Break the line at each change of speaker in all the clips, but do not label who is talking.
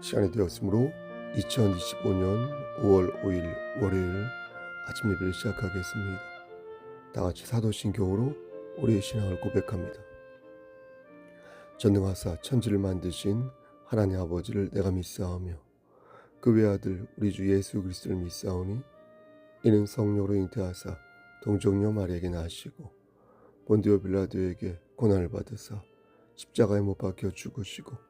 시간이 되었으므로 2025년 5월 5일 월요일 아침 예배를 시작하겠습니다. 다 같이 사도신경으로 우리의 신앙을 고백합니다. 전능하사 천지를 만드신 하나님 아버지를 내가 믿사오며 그 외아들 우리 주 예수 그리스도를 믿사오니 이는 성령으로 잉태하사 동정녀 마리에게 나시고 본디오 빌라도에게 고난을 받으사 십자가에 못 박혀 죽으시고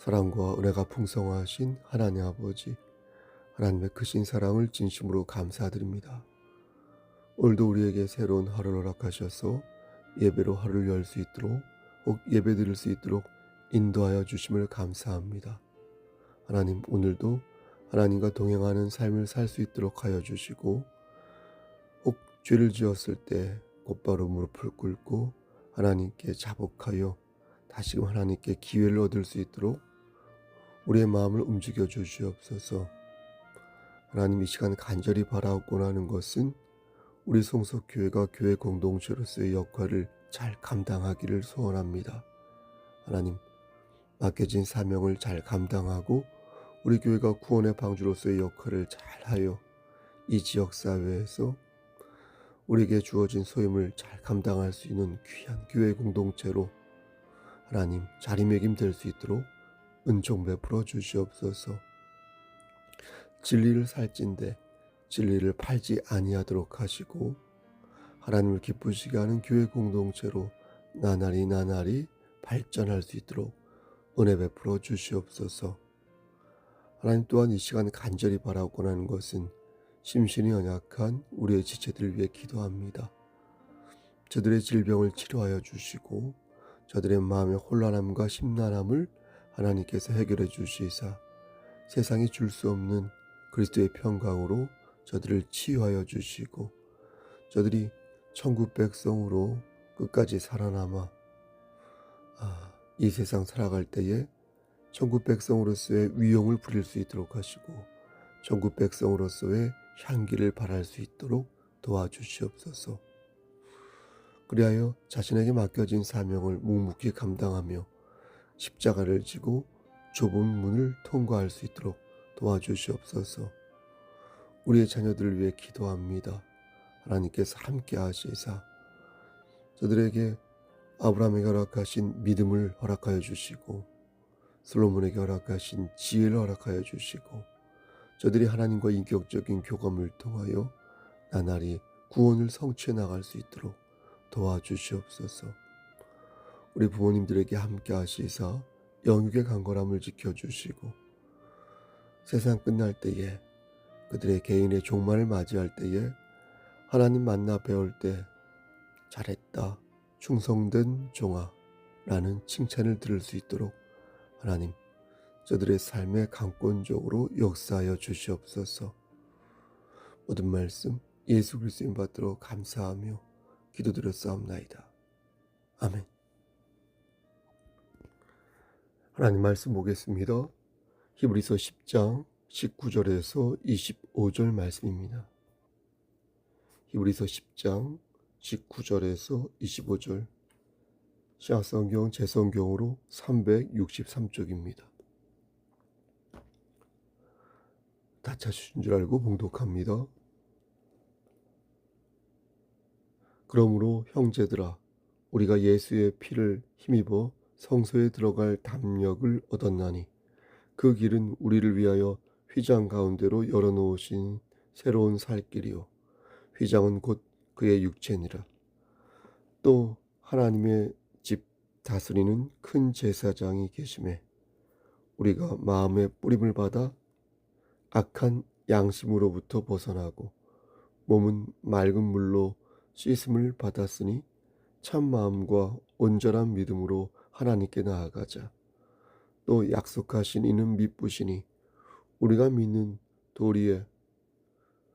사랑과 은혜가 풍성하신 하나님 아버지, 하나님의 크신 사랑을 진심으로 감사드립니다. 오늘도 우리에게 새로운 하루를 허락하셔서 예배로 하루를 열 수 있도록 혹 예배 드릴 수 있도록 인도하여 주심을 감사합니다. 하나님 오늘도 하나님과 동행하는 삶을 살 수 있도록 하여 주시고 혹 죄를 지었을 때 곧바로 무릎을 꿇고 하나님께 자복하여 다시금 하나님께 기회를 얻을 수 있도록 우리의 마음을 움직여 주시옵소서. 하나님 이 시간 간절히 바라옵고 하는 것은 우리 성석교회가 교회 공동체로서의 역할을 잘 감당하기를 소원합니다. 하나님 맡겨진 사명을 잘 감당하고 우리 교회가 구원의 방주로서의 역할을 잘하여 이 지역 사회에서 우리에게 주어진 소임을 잘 감당할 수 있는 귀한 교회 공동체로 하나님 자리매김 될 수 있도록 은총 베풀어 주시옵소서. 진리를 살찐데 진리를 팔지 아니하도록 하시고 하나님을 기쁘시게 하는 교회 공동체로 나날이 나날이 발전할 수 있도록 은혜 베풀어 주시옵소서. 하나님 또한 이 시간 간절히 바라고 하는 것은 심신이 연약한 우리의 지체들을 위해 기도합니다. 저들의 질병을 치료하여 주시고 저들의 마음의 혼란함과 심란함을 하나님께서 해결해 주시사 세상이 줄 수 없는 그리스도의 평강으로 저들을 치유하여 주시고 저들이 천국 백성으로 끝까지 살아남아 아, 이 세상 살아갈 때에 천국 백성으로서의 위용을 부릴 수 있도록 하시고 천국 백성으로서의 향기를 발할 수 있도록 도와주시옵소서. 그리하여 자신에게 맡겨진 사명을 묵묵히 감당하며 십자가를 지고 좁은 문을 통과할 수 있도록 도와주시옵소서. 우리의 자녀들을 위해 기도합니다. 하나님께서 함께 하시사 저들에게 아브라함에게 허락하신 믿음을 허락하여 주시고 솔로몬에게 허락하신 지혜를 허락하여 주시고 저들이 하나님과 인격적인 교감을 통하여 나날이 구원을 성취해 나갈 수 있도록 도와주시옵소서. 우리 부모님들에게 함께 하시사 영육의 강건함을 지켜주시고 세상 끝날 때에 그들의 개인의 종말을 맞이할 때에 하나님 만나 배울 때 잘했다 충성된 종아 라는 칭찬을 들을 수 있도록 하나님 저들의 삶에 강권적으로 역사하여 주시옵소서 모든 말씀 예수 그리스도인 받들어 감사하며 기도드렸사옵나이다. 아멘 하나님 말씀 보겠습니다. 히브리서 10장 19절에서 25절 말씀입니다. 히브리서 10장 19절에서 25절 시아성경 제성경으로 363쪽입니다. 다 찾으신 줄 알고 봉독합니다. 그러므로 형제들아 우리가 예수의 피를 힘입어 성소에 들어갈 담력을 얻었나니 그 길은 우리를 위하여 휘장 가운데로 열어놓으신 새로운 살 길이요. 휘장은 곧 그의 육체니라. 또 하나님의 집 다스리는 큰 제사장이 계심에 우리가 마음의 뿌림을 받아 악한 양심으로부터 벗어나고 몸은 맑은 물로 씻음을 받았으니 참 마음과 온전한 믿음으로 하나님께 나아가자. 또 약속하신 이는 믿부시니 우리가 믿는 도리에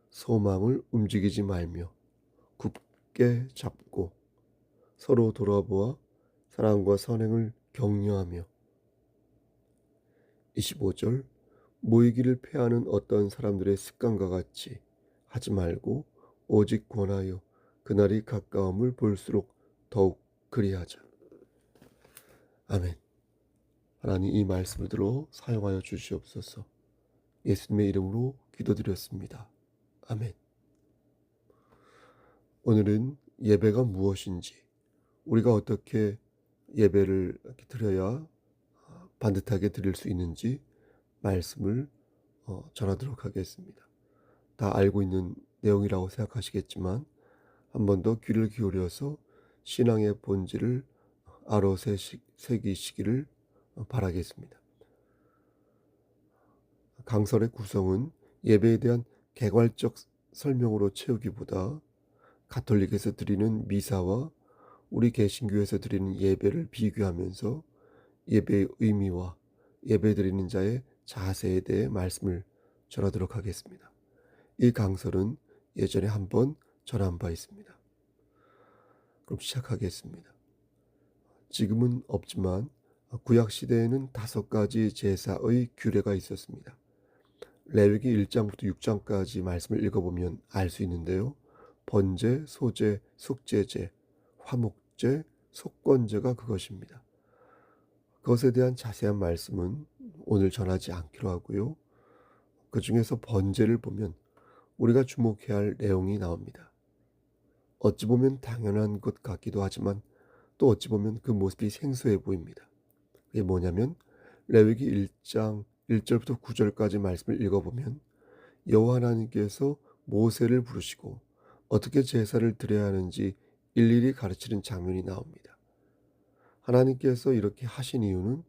소망을 움직이지 말며 굳게 잡고 서로 돌아보아 사랑과 선행을 격려하며 25절 모이기를 패하는 어떤 사람들의 습관과 같이 하지 말고 오직 권하여 그날이 가까움을 볼수록 더욱 그리하자. 아멘. 하나님 이 말씀을 들어 사용하여 주시옵소서. 예수님의 이름으로 기도드렸습니다. 아멘. 오늘은 예배가 무엇인지, 우리가 어떻게 예배를 드려야 반듯하게 드릴 수 있는지 말씀을 어, 전하도록 하겠습니다. 다 알고 있는 내용이라고 생각하시겠지만 한 번 더 귀를 기울여서 신앙의 본질을 알아새기시기를 바라겠습니다. 강설의 구성은 예배에 대한 개괄적 설명으로 채우기보다 가톨릭에서 드리는 미사와 우리 개신교에서 드리는 예배를 비교하면서 예배의 의미와 예배 드리는 자의 자세에 대해 말씀을 전하도록 하겠습니다. 이 강설은 예전에 한번 전한 바 있습니다. 그럼 시작하겠습니다. 지금은 없지만 구약 시대에는 다섯 가지 제사의 규례가 있었습니다. 레위기 1장부터 6장까지 말씀을 읽어보면 알 수 있는데요. 번제, 소제, 속제제, 화목제, 속건제가 그것입니다. 그것에 대한 자세한 말씀은 오늘 전하지 않기로 하고요. 그 중에서 번제를 보면 우리가 주목해야 할 내용이 나옵니다. 어찌 보면 당연한 것 같기도 하지만 또 어찌 보면 그 모습이 생소해 보입니다. 그게 뭐냐면 레위기 1장 1절부터 9절까지 말씀을 읽어보면 여호와 하나님께서 모세를 부르시고 어떻게 제사를 드려야 하는지 일일이 가르치는 장면이 나옵니다. 하나님께서 이렇게 하신 이유는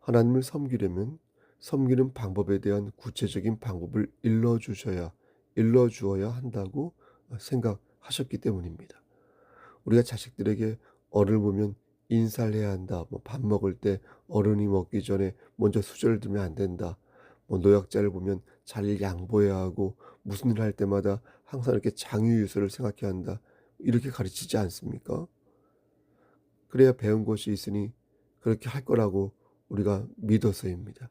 하나님을 섬기려면 섬기는 방법에 대한 구체적인 방법을 일러 주셔야 일러 주어야 한다고 생각하셨기 때문입니다. 우리가 자식들에게 어른을 보면 인사를 해야 한다. 뭐 밥 먹을 때 어른이 먹기 전에 먼저 수저를 두면 안 된다. 뭐 노약자를 보면 잘 양보해야 하고 무슨 일할 때마다 항상 이렇게 장유유서를 생각해야 한다. 이렇게 가르치지 않습니까? 그래야 배운 것이 있으니 그렇게 할 거라고 우리가 믿어서입니다.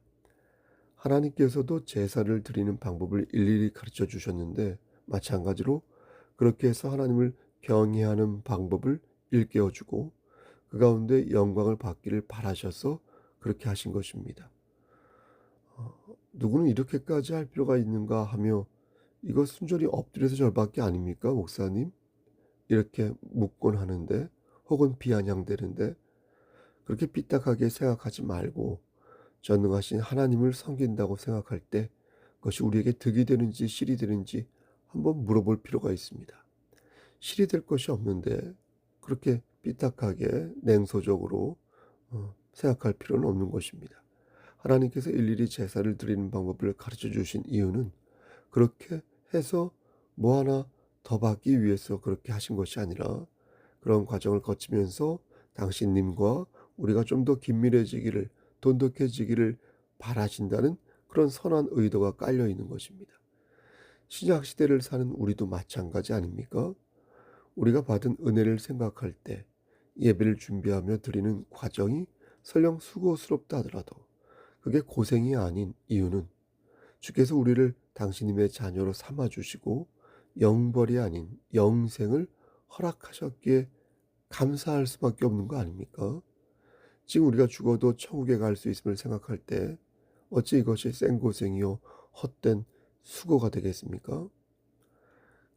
하나님께서도 제사를 드리는 방법을 일일이 가르쳐 주셨는데 마찬가지로 그렇게 해서 하나님을 경외하는 방법을 일깨워 주고 그 가운데 영광을 받기를 바라셔서 그렇게 하신 것입니다. 어, 누구는 이렇게까지 할 필요가 있는가 하며 이거 순전히 엎드려서 절밖에 아닙니까 목사님? 이렇게 묻곤 하는데 혹은 비아냥대는데 그렇게 삐딱하게 생각하지 말고 전능하신 하나님을 섬긴다고 생각할 때 그것이 우리에게 득이 되는지 실이 되는지 한번 물어볼 필요가 있습니다. 실이 될 것이 없는데 그렇게 삐딱하게 냉소적으로 어, 생각할 필요는 없는 것입니다. 하나님께서 일일이 제사를 드리는 방법을 가르쳐 주신 이유는 그렇게 해서 뭐 하나 더 받기 위해서 그렇게 하신 것이 아니라 그런 과정을 거치면서 당신님과 우리가 좀 더 긴밀해지기를 돈독해지기를 바라신다는 그런 선한 의도가 깔려 있는 것입니다. 신약 시대를 사는 우리도 마찬가지 아닙니까? 우리가 받은 은혜를 생각할 때 예배를 준비하며 드리는 과정이 설령 수고스럽다 하더라도 그게 고생이 아닌 이유는 주께서 우리를 당신님의 자녀로 삼아 주시고 영벌이 아닌 영생을 허락하셨기에 감사할 수밖에 없는 거 아닙니까? 지금 우리가 죽어도 천국에 갈 수 있음을 생각할 때 어찌 이것이 생고생이요 헛된 수고가 되겠습니까?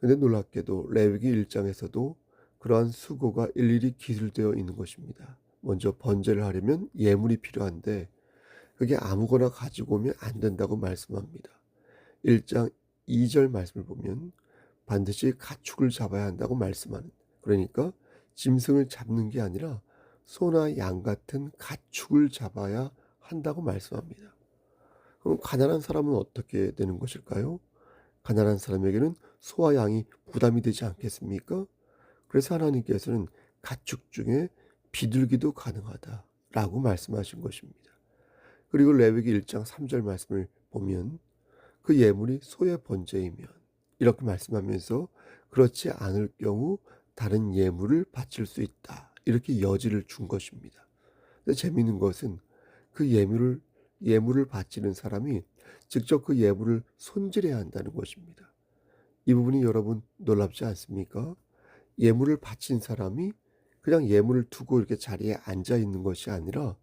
근데 놀랍게도 레위기 1장에서도 그러한 수고가 일일이 기술되어 있는 것입니다. 먼저 번제를 하려면 예물이 필요한데 그게 아무거나 가지고 오면 안 된다고 말씀합니다. 1장 2절 말씀을 보면 반드시 가축을 잡아야 한다고 말씀하는 그러니까 짐승을 잡는 게 아니라 소나 양 같은 가축을 잡아야 한다고 말씀합니다. 그럼 가난한 사람은 어떻게 되는 것일까요? 가난한 사람에게는 소와 양이 부담이 되지 않겠습니까? 그래서 하나님께서는 가축 중에 비둘기도 가능하다라고 말씀하신 것입니다. 그리고 레위기 1장 3절 말씀을 보면 그 예물이 소의 번제이면 이렇게 말씀하면서 그렇지 않을 경우 다른 예물을 바칠 수 있다. 이렇게 여지를 준 것입니다. 근데 재미있는 것은 그 예물을 예물을 바치는 사람이 직접 그 예물을 손질해야 한다는 것입니다. 이 부분이 여러분 놀랍지 않습니까? 예물을 바친 사람이 그냥 예물을 두고 이렇게 자리에 앉아 있는 것이 아니라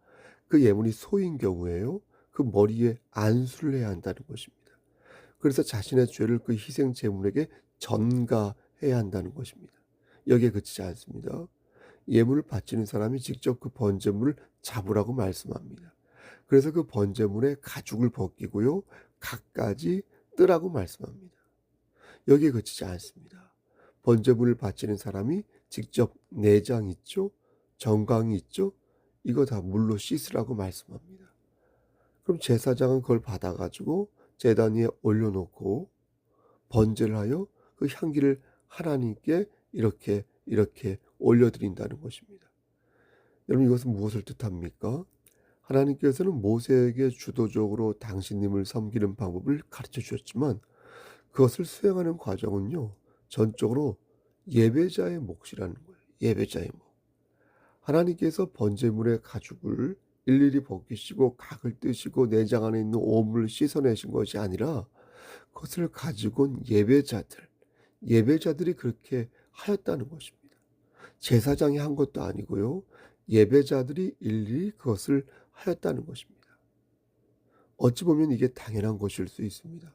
그 예물이 소인 경우에요. 그 머리에 안수를 해야 한다는 것입니다. 그래서 자신의 죄를 그 희생 제물에게 전가해야 한다는 것입니다. 여기에 그치지 않습니다. 예물을 바치는 사람이 직접 그 번제물을 잡으라고 말씀합니다. 그래서 그 번제물에 가죽을 벗기고요. 각가지 뜨라고 말씀합니다. 여기에 그치지 않습니다. 번제물을 바치는 사람이 직접 내장 있죠? 정강이 있죠? 이거 다 물로 씻으라고 말씀합니다. 그럼 제사장은 그걸 받아가지고 제단 위에 올려놓고 번제를 하여 그 향기를 하나님께 이렇게 이렇게 올려드린다는 것입니다. 여러분 이것은 무엇을 뜻합니까? 하나님께서는 모세에게 주도적으로 당신님을 섬기는 방법을 가르쳐 주셨지만 그것을 수행하는 과정은요 전적으로 예배자의 몫이라는 거예요. 예배자의 몫. 하나님께서 번제물의 가죽을 일일이 벗기시고 각을 뜨시고 내장 안에 있는 오물을 씻어내신 것이 아니라 그것을 가지고 온 예배자들, 예배자들이 그렇게 하였다는 것입니다. 제사장이 한 것도 아니고요. 예배자들이 일일이 그것을 하였다는 것입니다. 어찌 보면 이게 당연한 것일 수 있습니다.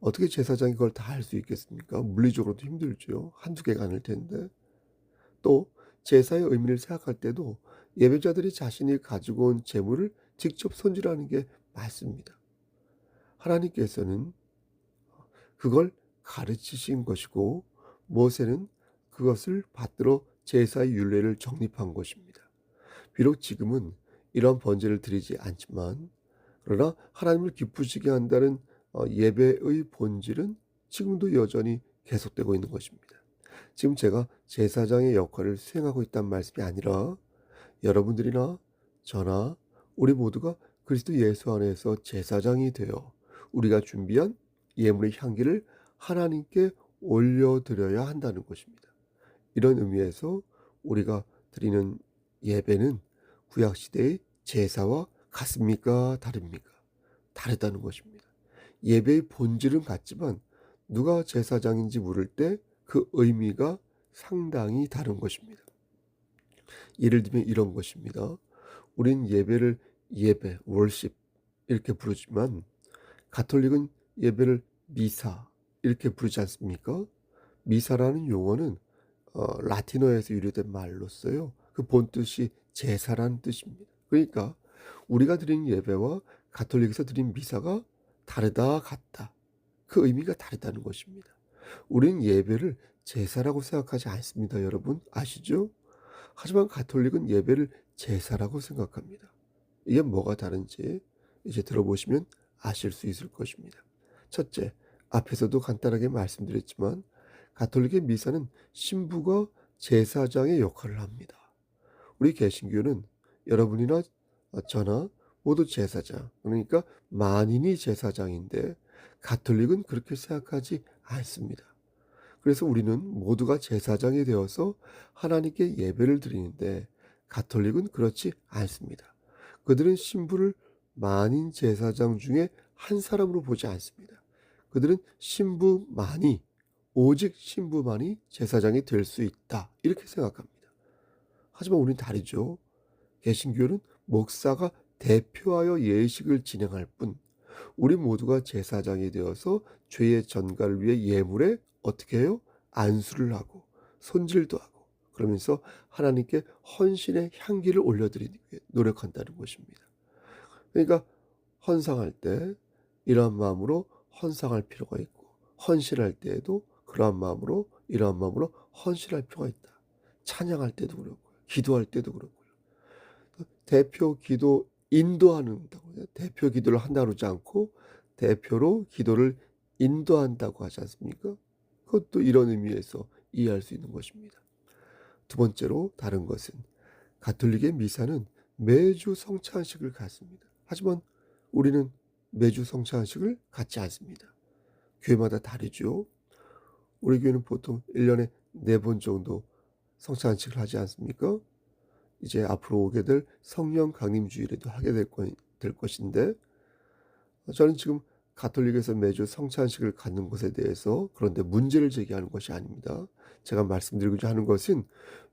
어떻게 제사장이 그걸 다 할 수 있겠습니까? 물리적으로도 힘들죠. 한두 개가 아닐 텐데. 또 제사의 의미를 생각할 때도 예배자들이 자신이 가지고 온 재물을 직접 손질하는 게 맞습니다. 하나님께서는 그걸 가르치신 것이고 모세는 그것을 받들어 제사의 율례를 정립한 것입니다. 비록 지금은 이런 번제를 드리지 않지만 그러나 하나님을 기쁘시게 한다는 어, 예배의 본질은 지금도 여전히 계속되고 있는 것입니다. 지금 제가 제사장의 역할을 수행하고 있다는 말씀이 아니라 여러분들이나 저나 우리 모두가 그리스도 예수 안에서 제사장이 되어 우리가 준비한 예물의 향기를 하나님께 올려드려야 한다는 것입니다. 이런 의미에서 우리가 드리는 예배는 구약시대의 제사와 같습니까? 다릅니까? 다르다는 것입니다. 예배의 본질은 같지만 누가 제사장인지 물을 때 그 의미가 상당히 다른 것입니다. 예를 들면 이런 것입니다. 우린 예배를 예배, 월십 이렇게 부르지만 가톨릭은 예배를 미사 이렇게 부르지 않습니까? 미사라는 용어는 어, 라틴어에서 유래된 말로써요. 그 본 뜻이 제사란 뜻입니다. 그러니까 우리가 드린 예배와 가톨릭에서 드린 미사가 다르다 같다. 그 의미가 다르다는 것입니다. 우리는 예배를 제사라고 생각하지 않습니다. 여러분 아시죠? 하지만 가톨릭은 예배를 제사라고 생각합니다. 이게 뭐가 다른지 이제 들어보시면 아실 수 있을 것입니다. 첫째, 앞에서도 간단하게 말씀드렸지만 가톨릭의 미사는 신부가 제사장의 역할을 합니다. 우리 개신교는 여러분이나 저나 모두 제사장, 그러니까 만인이 제사장인데 가톨릭은 그렇게 생각하지 않습니다. 그래서 우리는 모두가 제사장이 되어서 하나님께 예배를 드리는데 가톨릭은 그렇지 않습니다. 그들은 신부를 만인 제사장 중에 한 사람으로 보지 않습니다. 그들은 신부만이 오직 신부만이 제사장이 될 수 있다. 이렇게 생각합니다. 하지만 우리는 다르죠. 개신교는 목사가 대표하여 예식을 진행할 뿐 우리 모두가 제사장이 되어서 죄의 전가를 위해 예물에 어떻게 해요? 안수를 하고 손질도 하고 그러면서 하나님께 헌신의 향기를 올려드리기 위해 노력한다는 것입니다. 그러니까 헌상할 때 이러한 마음으로 헌상할 필요가 있고 헌신할 때에도 그러한 마음으로 이러한 마음으로 헌신할 필요가 있다. 찬양할 때도 그렇고요. 기도할 때도 그렇고요. 대표 기도 인도하는다고 해요. 대표 기도를 한다고 그러지 않고 대표로 기도를 인도한다고 하지 않습니까? 그것도 이런 의미에서 이해할 수 있는 것입니다. 두 번째로 다른 것은 가톨릭의 미사는 매주 성찬식을 갖습니다. 하지만 우리는 매주 성찬식을 갖지 않습니다. 교회마다 다르죠. 우리 교회는 보통 1년에 4번 정도 성찬식을 하지 않습니까? 이제 앞으로 오게 될 성령 강림 주일에도 하게 될, 거, 될 것인데 저는 지금 가톨릭에서 매주 성찬식을 갖는 것에 대해서 그런데 문제를 제기하는 것이 아닙니다. 제가 말씀드리고자 하는 것은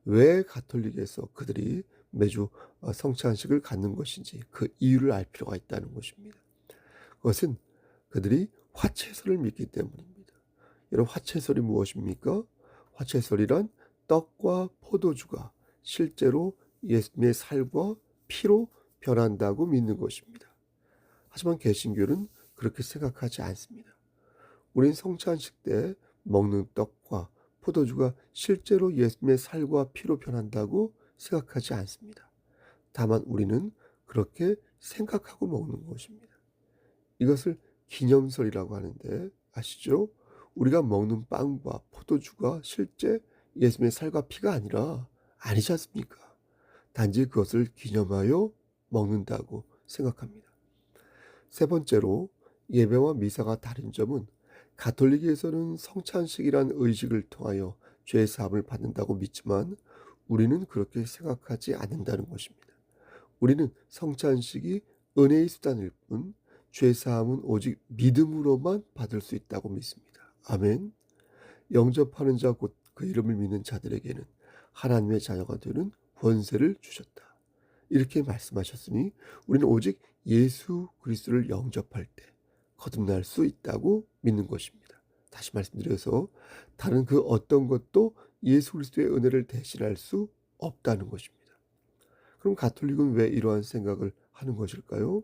왜 가톨릭에서 그들이 매주 어, 성찬식을 갖는 것인지 그 이유를 알 필요가 있다는 것입니다. 그것은 그들이 화채설을 믿기 때문입니다. 여러분 화채설이 무엇입니까? 화채설이란 떡과 포도주가 실제로 예수님의 살과 피로 변한다고 믿는 것입니다. 하지만 개신교는 그렇게 생각하지 않습니다. 우린 성찬식 때 먹는 떡과 포도주가 실제로 예수님의 살과 피로 변한다고 생각하지 않습니다. 다만 우리는 그렇게 생각하고 먹는 것입니다. 이것을 기념설이라고 하는데 아시죠? 우리가 먹는 빵과 포도주가 실제 예수님의 살과 피가 아니라 아니지 않습니까? 단지 그것을 기념하여 먹는다고 생각합니다. 세 번째로 예배와 미사가 다른 점은 가톨릭에서는 성찬식이란 의식을 통하여 죄 사함을 받는다고 믿지만 우리는 그렇게 생각하지 않는다는 것입니다. 우리는 성찬식이 은혜의 수단일 뿐 죄사함은 오직 믿음으로만 받을 수 있다고 믿습니다. 아멘. 영접하는 자 곧 그 이름을 믿는 자들에게는 하나님의 자녀가 되는 권세를 주셨다. 이렇게 말씀하셨으니 우리는 오직 예수 그리스도를 영접할 때 거듭날 수 있다고 믿는 것입니다. 다시 말씀드려서 다른 그 어떤 것도 예수 그리스도의 은혜를 대신할 수 없다는 것입니다. 그럼 가톨릭은 왜 이러한 생각을 하는 것일까요?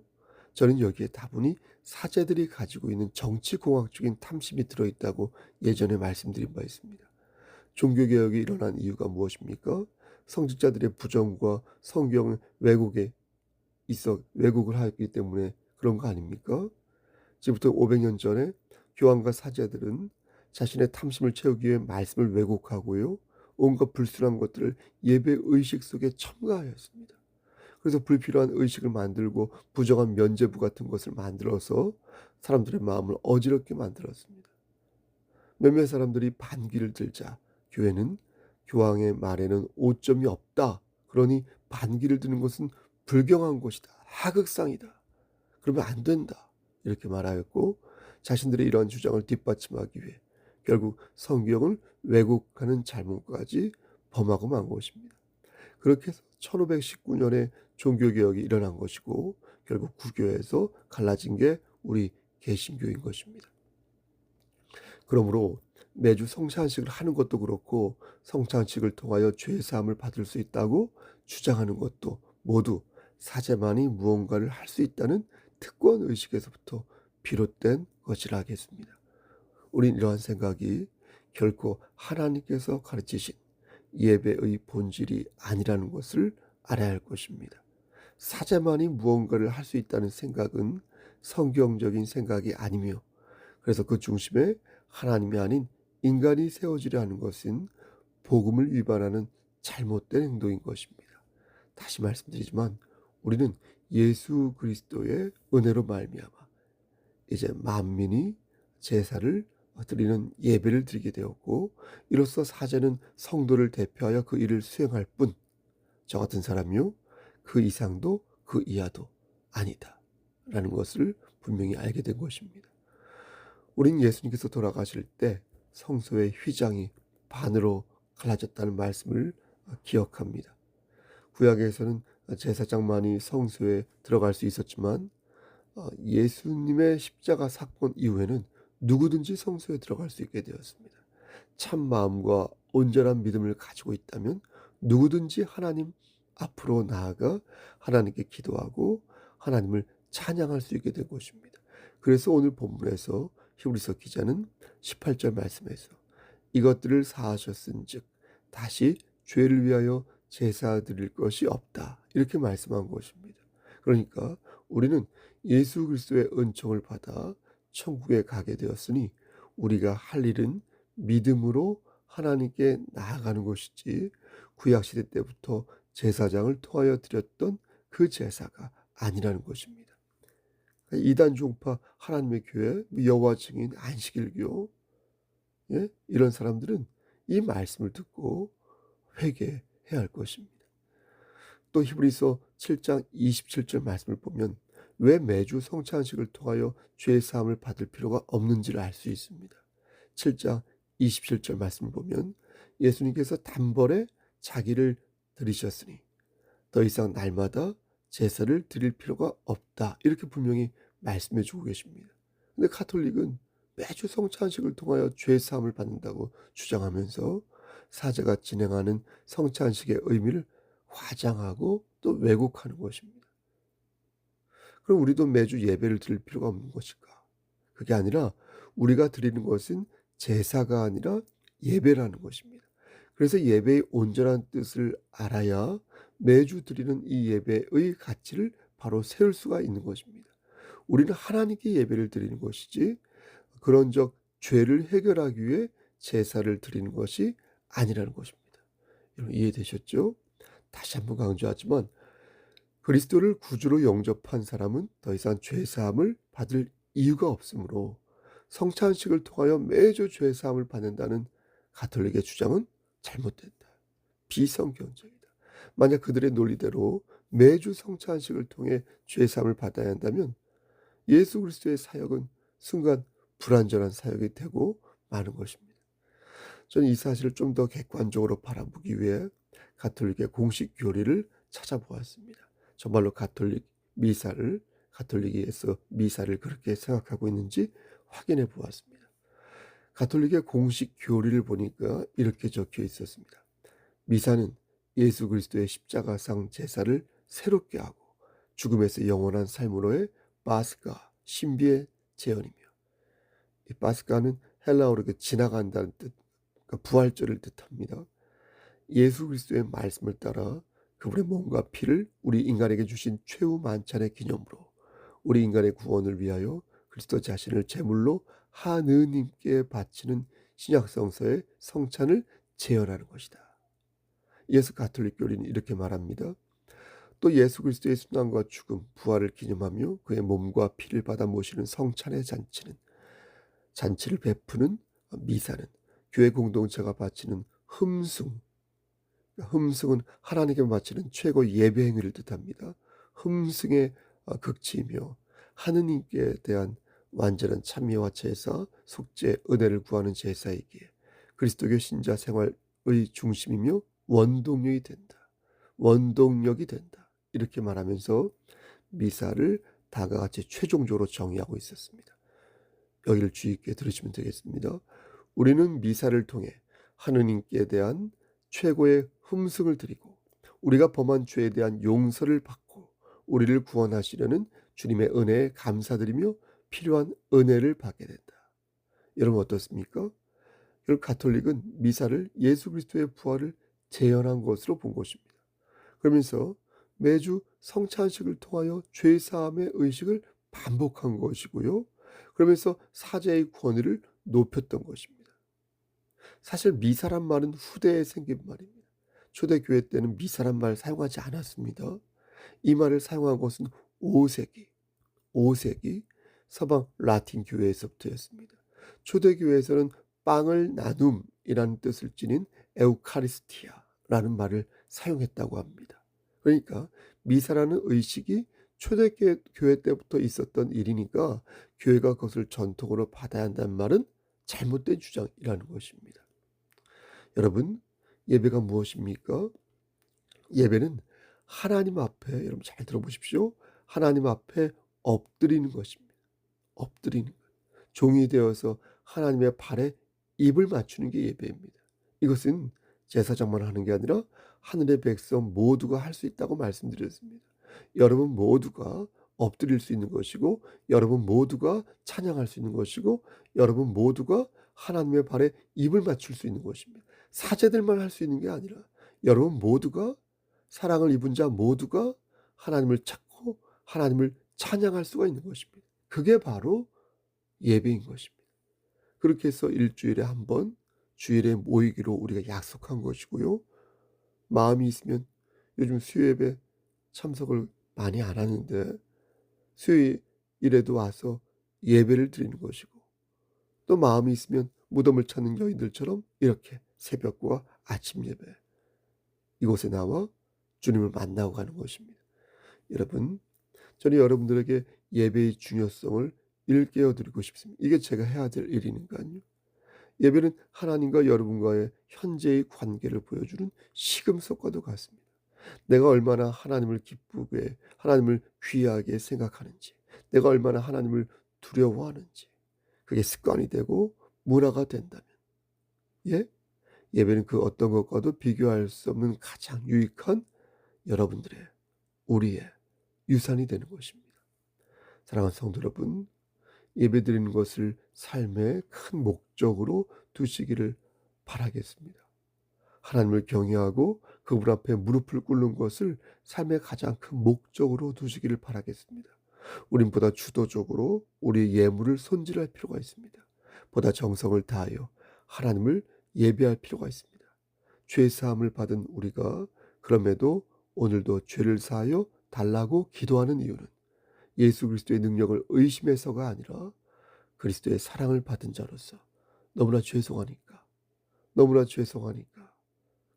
저는 여기에 다분히 사제들이 가지고 있는 정치공학적인 탐심이 들어있다고 예전에 말씀드린 바 있습니다. 종교개혁이 일어난 이유가 무엇입니까? 성직자들의 부정과 성경 왜곡에 있어 왜곡을 하였기 때문에 그런 거 아닙니까? 지금부터 500년 전에 교황과 사제들은 자신의 탐심을 채우기 위해 말씀을 왜곡하고요. 온갖 불순한 것들을 예배 의식 속에 첨가하였습니다. 그래서 불필요한 의식을 만들고 부정한 면제부 같은 것을 만들어서 사람들의 마음을 어지럽게 만들었습니다. 몇몇 사람들이 반기를 들자 교회는 교황의 말에는 오점이 없다. 그러니 반기를 드는 것은 불경한 것이다. 하극상이다. 그러면 안 된다. 이렇게 말하였고 자신들의 이러한 주장을 뒷받침하기 위해 결국 성경을 왜곡하는 잘못까지 범하고 만 것입니다. 그렇게 해서 1519년에 종교개혁이 일어난 것이고 결국 구교에서 갈라진 게 우리 개신교인 것입니다. 그러므로 매주 성찬식을 하는 것도 그렇고 성찬식을 통하여 죄 사함을 받을 수 있다고 주장하는 것도 모두 사제만이 무언가를 할 수 있다는 특권 의식에서부터 비롯된 것이라 하겠습니다. 우린 이러한 생각이 결코 하나님께서 가르치신 예배의 본질이 아니라는 것을 알아야 할 것입니다. 사제만이 무언가를 할 수 있다는 생각은 성경적인 생각이 아니며 그래서 그 중심에 하나님이 아닌 인간이 세워지려 하는 것은 복음을 위반하는 잘못된 행동인 것입니다. 다시 말씀드리지만 우리는 예수 그리스도의 은혜로 말미암아 이제 만민이 제사를 드리는 예배를 드리게 되었고 이로써 사제는 성도를 대표하여 그 일을 수행할 뿐 저 같은 사람이요 그 이상도 그 이하도 아니다 라는 것을 분명히 알게 된 것입니다. 우린 예수님께서 돌아가실 때 성소의 휘장이 반으로 갈라졌다는 말씀을 기억합니다. 구약에서는 제사장만이 성소에 들어갈 수 있었지만 어, 예수님의 십자가 사건 이후에는 누구든지 성소에 들어갈 수 있게 되었습니다. 참 마음과 온전한 믿음을 가지고 있다면 누구든지 하나님 앞으로 나아가 하나님께 기도하고 하나님을 찬양할 수 있게 된 것입니다. 그래서 오늘 본문에서 히브리서 기자는 18절 말씀에서 이것들을 사하셨은즉 다시 죄를 위하여 제사 드릴 것이 없다. 이렇게 말씀한 것입니다. 그러니까 우리는 예수 그리스도의 은총을 받아 천국에 가게 되었으니 우리가 할 일은 믿음으로 하나님께 나아가는 것이지 구약 시대 때부터 제사장을 통하여 드렸던 그 제사가 아니라는 것입니다. 이단 종파 하나님의 교회 여호와 증인 안식일교 예? 이런 사람들은 이 말씀을 듣고 회개해야 할 것입니다. 또 히브리서 7장 27절 말씀을 보면 왜 매주 성찬식을 통하여 죄 사함을 받을 필요가 없는지를 알 수 있습니다. 7장 27절 말씀을 보면 예수님께서 단번에 자기를 들이셨으니 더 이상 날마다 제사를 드릴 필요가 없다. 이렇게 분명히 말씀해 주고 계십니다. 근데 카톨릭은 매주 성찬식을 통하여 죄 사함을 받는다고 주장하면서 사제가 진행하는 성찬식의 의미를 화장하고 또 왜곡하는 것입니다. 그럼 우리도 매주 예배를 드릴 필요가 없는 것일까? 그게 아니라 우리가 드리는 것은 제사가 아니라 예배라는 것입니다. 그래서 예배의 온전한 뜻을 알아야 매주 드리는 이 예배의 가치를 바로 세울 수가 있는 것입니다. 우리는 하나님께 예배를 드리는 것이지 그런적 죄를 해결하기 위해 제사를 드리는 것이 아니라는 것입니다. 여러분 이해되셨죠? 다시 한번 강조하지만 그리스도를 구주로 영접한 사람은 더 이상 죄 사함을 받을 이유가 없으므로 성찬식을 통하여 매주 죄 사함을 받는다는 가톨릭의 주장은 잘못된다. 비성경적이다. 만약 그들의 논리대로 매주 성찬식을 통해 죄 사함을 받아야 한다면 예수 그리스도의 사역은 순간 불완전한 사역이 되고 마는 것입니다. 저는 이 사실을 좀 더 객관적으로 바라보기 위해 가톨릭의 공식 교리를 찾아보았습니다. 정말로 가톨릭 미사를 가톨릭에서 미사를 그렇게 생각하고 있는지 확인해 보았습니다. 가톨릭의 공식 교리를 보니까 이렇게 적혀 있었습니다. 미사는 예수 그리스도의 십자가상 제사를 새롭게 하고 죽음에서 영원한 삶으로의 바스가 신비의 재현이며 이 바스카는 헬라어로 그 지나간다는 뜻, 그러니까 부활절을 뜻합니다. 예수 그리스도의 말씀을 따라 그분의 몸과 피를 우리 인간에게 주신 최후 만찬의 기념으로 우리 인간의 구원을 위하여 그리스도 자신을 제물로 하느님께 바치는 신약성서의 성찬을 재현하는 것이다. 이어서 가톨릭 교리는 이렇게 말합니다. 또 예수 그리스도의 순환과 죽음, 부활을 기념하며 그의 몸과 피를 받아 모시는 성찬의 잔치는 잔치를 베푸는 미사는 교회 공동체가 바치는 흠숭, 흠승은 하나님께 바치는 최고 예배 행위를 뜻합니다. 흠승의 극치이며 하느님께 대한 완전한 참여와 제사, 속죄, 은혜를 구하는 제사이기에 그리스도교 신자 생활의 중심이며 원동력이 된다. 원동력이 된다. 이렇게 말하면서 미사를 다가 같이 최종적으로 정의하고 있었습니다. 여기를 주의 있게 들으시면 되겠습니다. 우리는 미사를 통해 하느님께 대한 최고의 흠승을 드리고 우리가 범한 죄에 대한 용서를 받고 우리를 구원하시려는 주님의 은혜에 감사드리며 필요한 은혜를 받게 된다. 여러분 어떻습니까? 가톨릭은 미사를 예수 그리스도의 부활을 재현한 것으로 본 것입니다. 그러면서 매주 성찬식을 통하여 죄 사함의 의식을 반복한 것이고요. 그러면서 사제의 권위를 높였던 것입니다. 사실 미사란 말은 후대에 생긴 말입니다. 초대교회 때는 미사란 말 사용하지 않았습니다. 이 말을 사용한 것은 5세기, 5세기 서방 라틴 교회에서부터였습니다. 초대교회에서는 빵을 나눔이라는 뜻을 지닌 에우카리스티아 라는 말을 사용했다고 합니다. 그러니까 미사라는 의식이 초대교회 때부터 있었던 일이니까 교회가 그것을 전통으로 받아야 한다는 말은 잘못된 주장이라는 것입니다. 여러분, 예배가 무엇입니까? 예배는 하나님 앞에 여러분 잘 들어보십시오. 하나님 앞에 엎드리는 것입니다. 엎드리는 것. 종이 되어서 하나님의 발에 입을 맞추는 게 예배입니다. 이것은 제사장만 하는 게 아니라 하늘의 백성 모두가 할 수 있다고 말씀드렸습니다. 여러분 모두가 엎드릴 수 있는 것이고 여러분 모두가 찬양할 수 있는 것이고 여러분 모두가 하나님의 발에 입을 맞출 수 있는 것입니다. 사제들만 할 수 있는 게 아니라 여러분 모두가 사랑을 입은 자 모두가 하나님을 찾고 하나님을 찬양할 수가 있는 것입니다. 그게 바로 예배인 것입니다. 그렇게 해서 일주일에 한 번 주일에 모이기로 우리가 약속한 것이고요. 마음이 있으면 요즘 수요예배 참석을 많이 안 하는데 수요일에도 와서 예배를 드리는 것이고 또 마음이 있으면 무덤을 찾는 여인들처럼 이렇게 새벽과 아침 예배 이곳에 나와 주님을 만나고 가는 것입니다. 여러분, 저는 여러분들에게 예배의 중요성을 일깨워 드리고 싶습니다. 이게 제가 해야 될 일이니까요. 예배는 하나님과 여러분과의 현재의 관계를 보여주는 시금석과도 같습니다. 내가 얼마나 하나님을 기쁘게, 하나님을 귀하게 생각하는지, 내가 얼마나 하나님을 두려워하는지, 그게 습관이 되고 문화가 된다면, 예? 예배는 그 어떤 것과도 비교할 수 없는 가장 유익한 여러분들의, 우리의 유산이 되는 것입니다. 사랑하는 성도 여러분, 예배 드리는 것을 삶의 큰 목적으로 두시기를 바라겠습니다. 하나님을 경외하고 그분 앞에 무릎을 꿇는 것을 삶의 가장 큰 목적으로 두시기를 바라겠습니다. 우린 보다 주도적으로 우리의 예물을 손질할 필요가 있습니다. 보다 정성을 다하여 하나님을 예배할 필요가 있습니다. 죄 사함을 받은 우리가 그럼에도 오늘도 죄를 사하여 달라고 기도하는 이유는 예수 그리스도의 능력을 의심해서가 아니라 그리스도의 사랑을 받은 자로서 너무나 죄송하니까 너무나 죄송하니까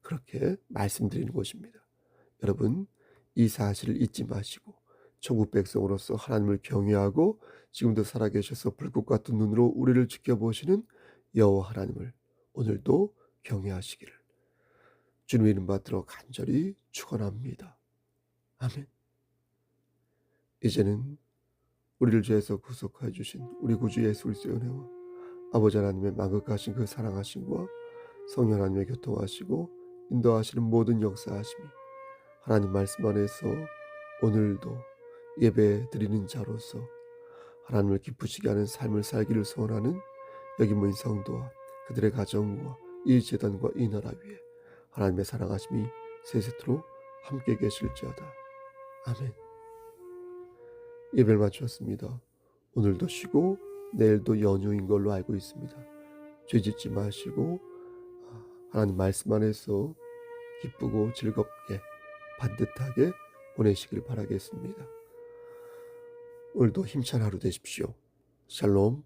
그렇게 말씀드리는 것입니다. 여러분 이 사실을 잊지 마시고 천국 백성으로서 하나님을 경외하고 지금도 살아계셔서 불꽃 같은 눈으로 우리를 지켜보시는 여호와 하나님을 오늘도 경외하시기를 주님의 이름 받들어 간절히 축원합니다. 아멘. 이제는 우리를 죄에서 구속하여 주신 우리 구주 예수 그리스도의 은혜와 아버지 하나님의 만극하신 그 사랑하심과 성령 하나님의 교통하시고 인도하시는 모든 역사하심이 하나님 말씀 안에서 오늘도 예배 드리는 자로서 하나님을 기쁘시게 하는 삶을 살기를 소원하는 여기 모인 성도와 그들의 가정과 이 재단과 이 나라 위에 하나님의 사랑하심이 세세토록 함께 계실지어다. 아멘. 예배를 마쳤습니다. 오늘도 쉬고 내일도 연휴인 걸로 알고 있습니다. 죄 짓지 마시고 아, 하나님 말씀 안에서 기쁘고 즐겁게 반듯하게 보내시길 바라겠습니다. 오늘도 힘찬 하루 되십시오. 샬롬.